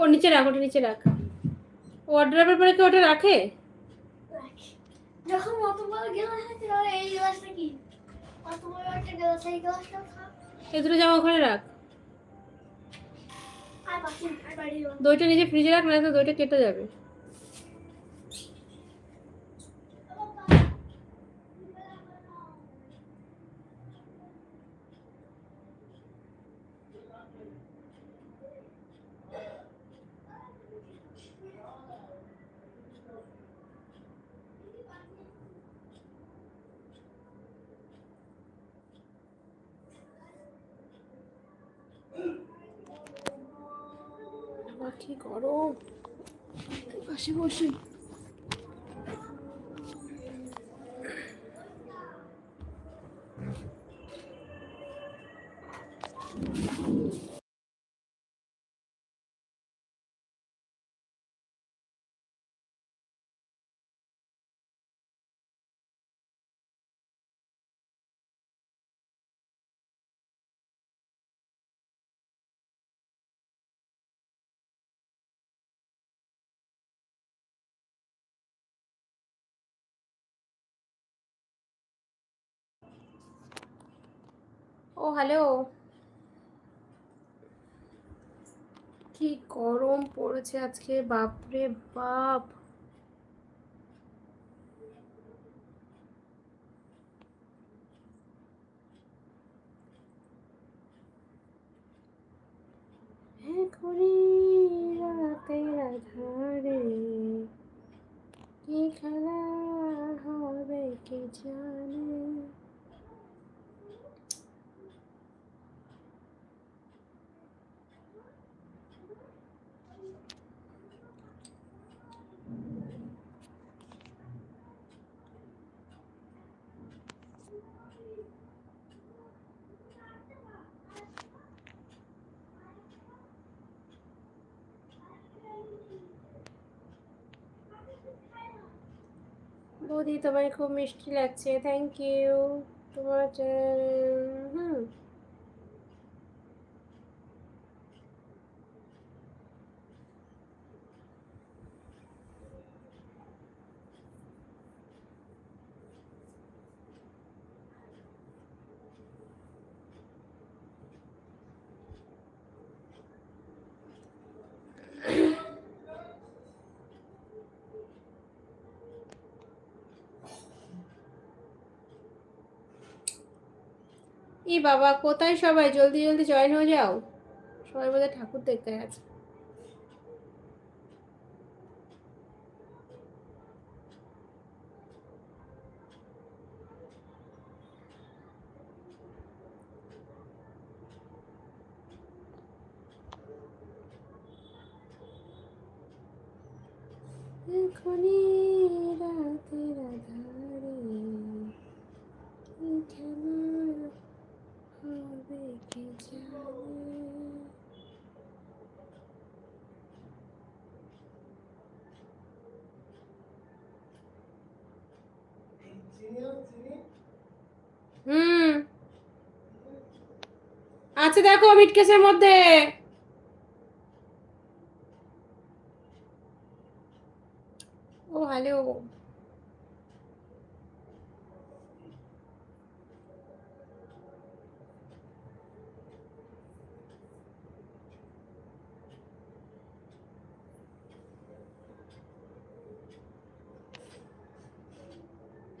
ও নিচে রাখ ওটা নিচে রাখ। ওয়ার্ড্রপের পরে কি ওটা রাখে। যখন অত বড় গ্লাস আছে তাহলে এই গ্লাসটা কি? অত বড় একটা গ্লাস এই গ্লাসটা খা এই দুটো জামা ওখানে রাখ। দইটা নিজে ফ্রিজে রাখ না তো দইটা কেটে যাবে। বাবা, কি গরম পাশে বসে ও হ্যালো কি গরম পড়েছে আজকে বাপরে বাপ এখনই রাতের আধারে কি খেলা হবে কে জানে বৌদি তোমায় খুব মিষ্টি লাগছে। থ্যাংক ইউ তোমার চ্যানেল- হুম ই বাবা, কোথায় সবাই? জলদি জলদি জয়েন হয়ে যাও। সবাই বোধহয় ঠাকুর দেখতে গেছে। এখনই রাতের আধারে কি খেলা হবে কে জানে হুম। আছে দেখো মিটকেসের মধ্যে ও হ্যালো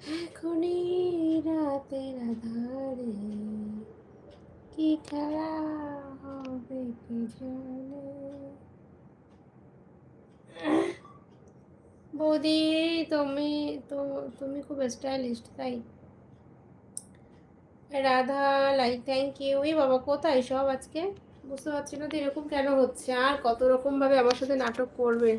এখনই রাতের আধারে কি খেলা হবে কি জানে? বৌদি, তুমি, তো, তুমি খুব স্টাইলিস্ট, তাই? রাধা লাইক থ্যাংক ইউ এই বাবা, কোথায় সব আজকে? বুঝতে পারছি না তো এরকম কেন হচ্ছে? আর কত রকম ভাবে আমার সাথে নাটক করবে?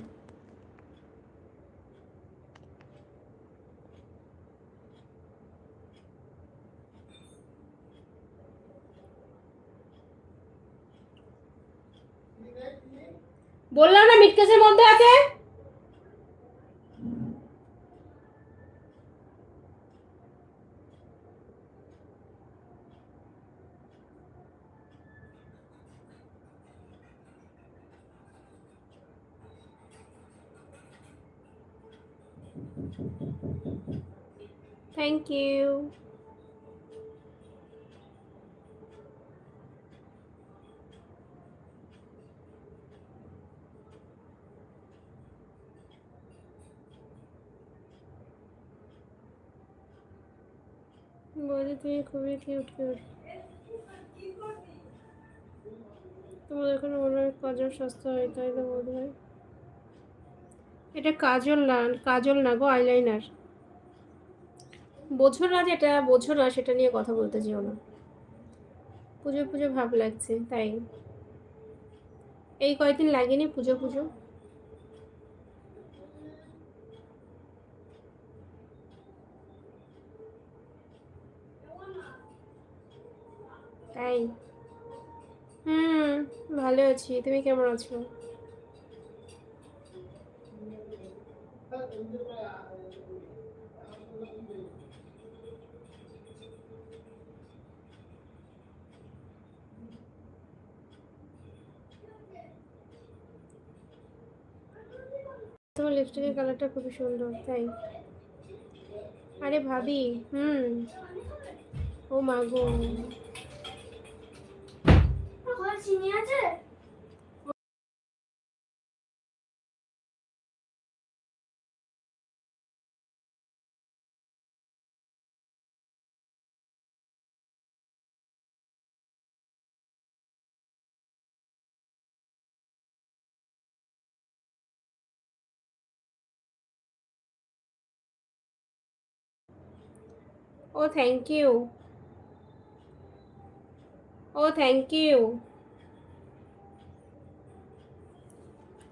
বললাম না মিটকেসের মধ্যে আছে থ্যাংক ইউ বলি তুমি খুবই কিউট কিউট তোমার এখন মনে হয় কাজল স্বাস্থ্য হয়, তাই তো বোধ হয় এটা কাজল না কাজল না গো আইলাইনার বোঝো না যেটা, বোঝো না সেটা নিয়ে কথা বলতে যেও না। পুজো পুজো ভাব লাগছে, তাই। এই কয়দিন লাগেনি পুজো পুজো? তাই? হুম, ভালো আছি। তুমি কেমন আছো? তোমার লিপস্টিকের কালারটা খুবই সুন্দর, তাই? আরে ভাবি, হুম। ও মা ও থ্যাংক ইউ ও থ্যাংক ইউ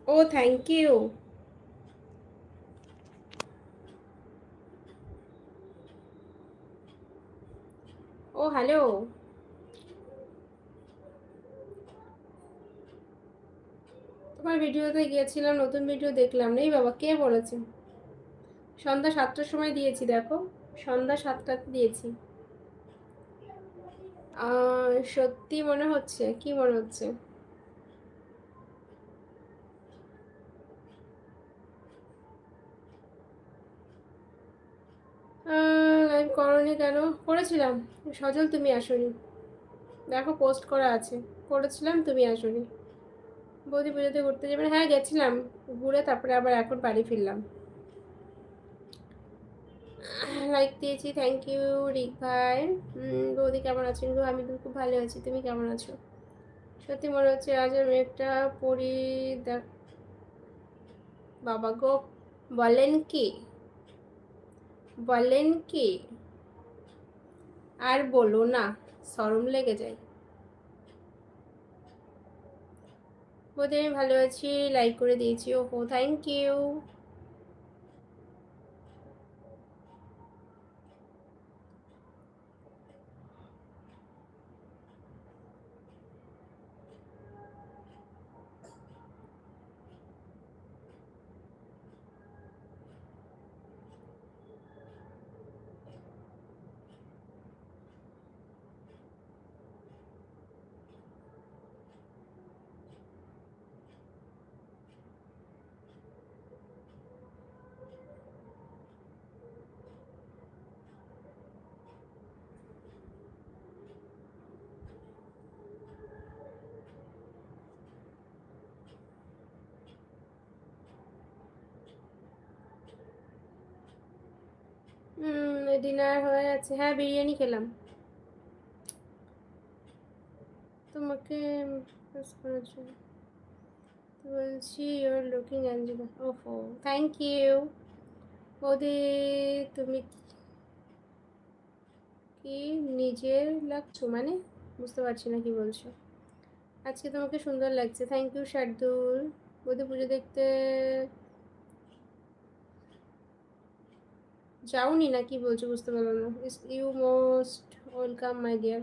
ও থ্যাংক ইউ ও হ্যালো তোমার ভিডিওতে গিয়েছিলাম, নতুন ভিডিও দেখলাম। নেই বাবা, কে বলেছে? সন্ধ্যা সাতটার সময় দিয়েছি, দেখো। সন্ধ্যা সাতটাতে দিয়েছি। সত্যি মনে হচ্ছে? কি মনে হচ্ছে? লাইভ করনি কেন? করেছিলাম। সজল, তুমি আসনি। দেখো পোস্ট করা আছে। করেছিলাম, তুমি আসনি। বৌদি পুজোতে ঘুরতে যাবেন হ্যাঁ গেছিলাম। ঘুরে তারপরে আবার এখন বাড়ি ফিরলাম। লাইক দিয়েছি থ্যাংক ইউ রিক ভাই বৌদি কেমন আছেন গো? আমি তো খুব ভালো আছি, তুমি কেমন আছো? সত্যি মনে হচ্ছে আজ আমি একটা পরি দেখ বাবা গো, বলেন কি? বলেন কি? আর বলো না, সরম লেগে যায়। বৌদি আমি ভালো আছি লাইক করে দিয়েছি, ওহো থ্যাংক ইউ হুম ডিনার হয়ে আছে হ্যাঁ বিরিয়ানি খেলাম। তোমাকে করার জন্য। বলছি ইউর লুকিং অ্যাঞ্জেলা ওহো থ্যাংক ইউ বৌদি, তুমি কি নিজের লাগছো? মানে বুঝতে পারছি না কি বলছো। আজকে তোমাকে সুন্দর লাগছে। থ্যাংক ইউ শার্দুল বৌদি, পুজো দেখতে যাওনি না কি বলছো বুঝতে পারলাম না। Is you most welcome my dear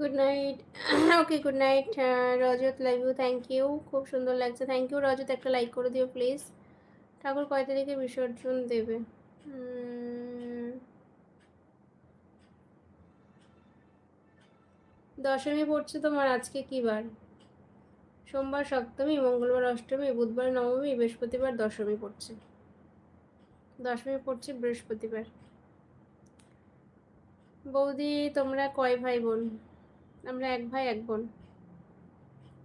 good night okay good night Rajat live you thank you খুব সুন্দর লাগছে থ্যাংক ইউ রজত একটা লাইক করে দিও প্লিজ ঠাকুর কয় তারিখে বিসর্জন দেবে? হুম দশমী পড়ছে তোমার আজকে কি বার? সোমবার সপ্তমী, মঙ্গলবার অষ্টমী, বুধবার নবমী, বৃহস্পতিবার দশমী পড়ছে। দশমী পড়ছে বৃহস্পতিবার। বৌদি, তোমরা কয় ভাই বোন আমরা এক ভাই, এক বোন।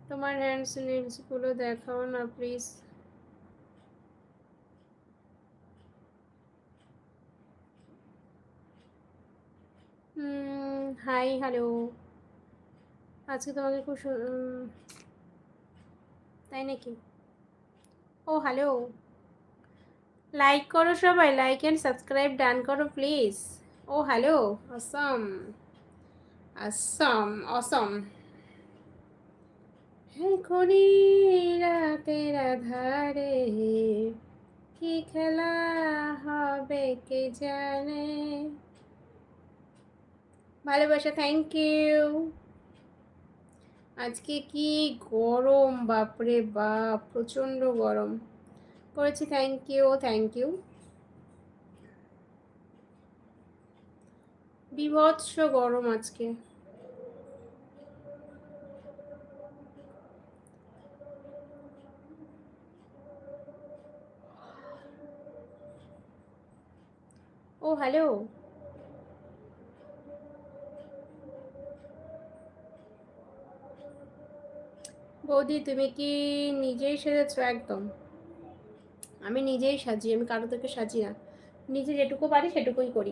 তোমার হ্যান্ডস নিলসগুলো দেখাও না প্লিজ হাই হ্যালো আজকে তোমাকে খুব তাই নাকি? ও হ্যালো লাইক করো সবাই লাইক অ্যান্ড সাবস্ক্রাইব ডান করো প্লিজ ও হ্যালো অসম অসম অসম এখনই রাতের আধারে কি খেলা হবে কে জানে? ভালোবাসা থ্যাংক ইউ আজকে কি গরম, বাপরে বাপ, প্রচণ্ড গরম। করেছি থ্যাংক ইউ থ্যাংক ইউ বিভৎস গরম আজকে। ও হ্যালো বৌদি, তুমি কি নিজেই সেজেছো? একদম। আমি নিজেই সাজি, আমি কারও থেকে সাজি না। নিজে যেটুকু পারি সেটুকুই করি।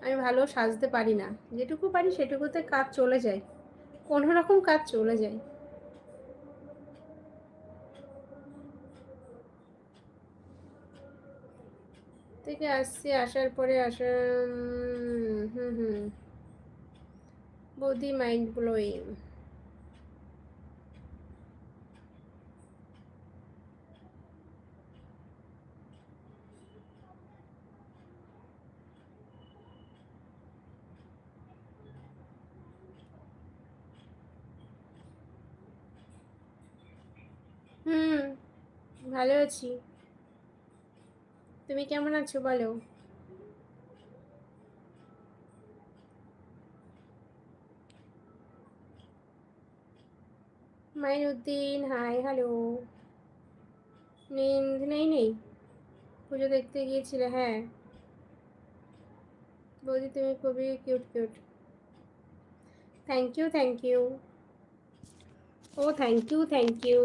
আমি ভালো সাজতে পারি না। যেটুকু পারি সেটুকুতে কাজ চলে যায়। কোনো রকম কাজ চলে যায়। থেকে আসছি, আসার পরে আসা হুম হুম। বৌদি মাইন্ড ব্লোয়িং হুম, ভালো আছি। তুমি কেমন আছো বলো? মাইনুদ্দিন হাই হ্যালো নিন্দ নেই নেই। পুজো দেখতে গিয়েছিলে হ্যাঁ। বৌদি, তুমি খুবই cute cute thank you thank you O thank you thank you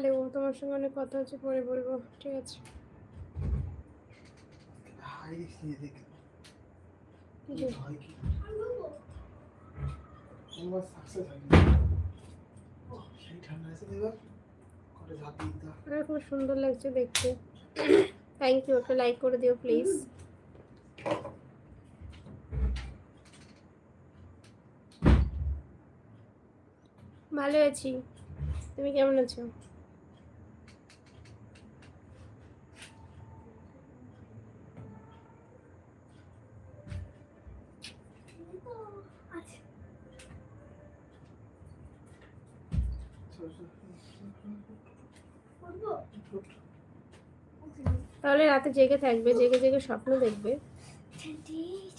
hello তোমার সঙ্গে অনেক কথা হচ্ছে পরে বলব। ঠিক আছে? ও খুব সুন্দর লাগছে দেখতে। থ্যাংক ইউ একটা লাইক করে দিও প্লিজ ভালো আছি। তুমি কেমন আছে করব তাহলে রাতে জেগে থাকবে জেগে জেগে স্বপ্ন দেখবে।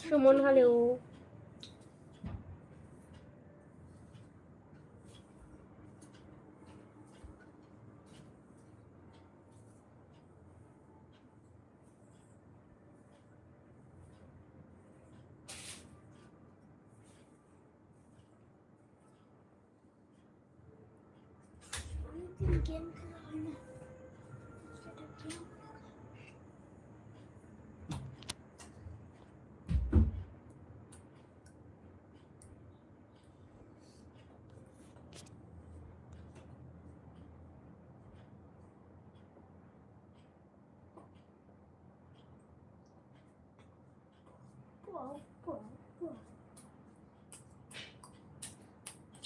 সুমন হলেও গেম খেলা হয় না সেটা গেম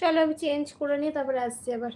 চলো আমি চেঞ্জ করে নিয়ে তারপরে আসছি আবার।